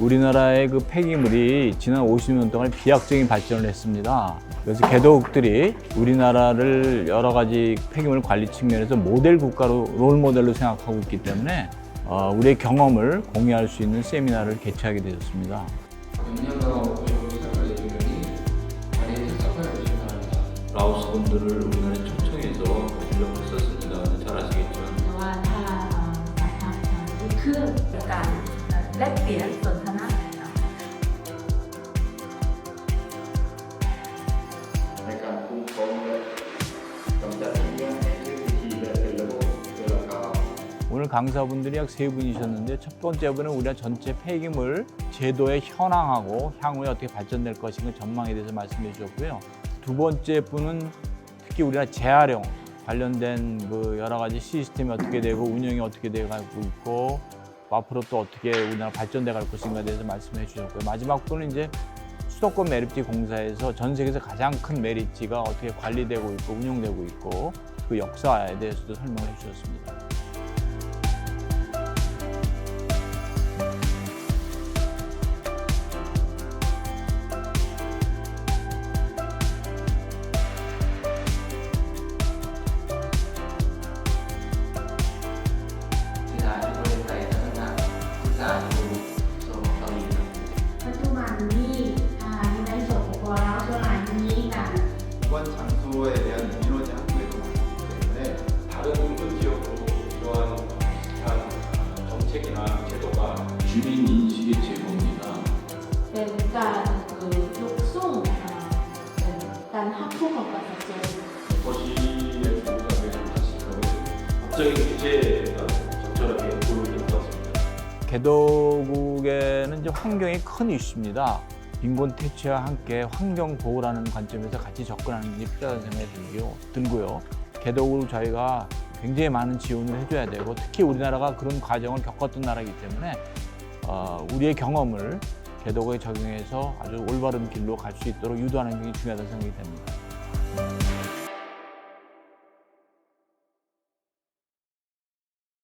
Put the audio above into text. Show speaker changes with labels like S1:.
S1: 우리나라의 그 폐기물이 지난 50년 동안 비약적인 발전을 했습니다. 그래서 개도국들이 우리나라를 여러 가지 폐기물 관리 측면에서 모델 국가로 롤 모델로 생각하고 있기 때문에 어, 우리의 경험을 공유할 수 있는 세미나를 개최하게 되었습니다.
S2: 영양가하고 고용시설 관리 조명이 관리에서 서서히 오시기 바랍니다.
S1: 라오스 분들을 우리나라에 초청해서 인력을 썼습니다. 잘 아시겠죠?
S3: แต่ว่าถ้าเอ่อสามารถลุกขึ้นในการเอ่อแลกเปลี่ยนสนทนากัน
S1: 오늘 강사분들이 약 세 분이셨는데 첫 번째 분은 우리가 전체 폐기물 제도의 현황하고 향후에 어떻게 발전될 것인가 전망에 대해서 말씀해 주셨고요. 두 번째 분은 특히 우리나라 재활용 관련된 그 여러 가지 시스템이 어떻게 되고 운영이 어떻게 되어 가고 있고 앞으로 또 어떻게 우리나라 발전돼 갈 것인가에 대해서 말씀해 주셨고요. 마지막 분은 이제 수도권 매립지 공사에서 전 세계에서 가장 큰 매립지가 어떻게 관리되고 있고 운영되고 있고 그 역사에 대해서도 설명해 주셨습니다. 주민 인식의 제고입니다.
S3: 일단 그 육송 아, 네, 일단 학부모가
S4: 버시의 공감을 하시고 법적인 규제가 적절하게
S1: 개도국에는 이제 환경이 큰 이슈입니다. 빈곤 퇴치와 함께 환경 보호라는 관점에서 같이 접근하는 게 필요하다는 생각이 들고요. 개도국을 저희가 굉장히 많은 지원을 해줘야 되고 특히 우리나라가 그런 과정을 겪었던 나라이기 때문에 우리의 경험을 개도국에 적용해서 아주 올바른 길로 갈 수 있도록 유도하는 게 중요하다는 생각이 됩니다.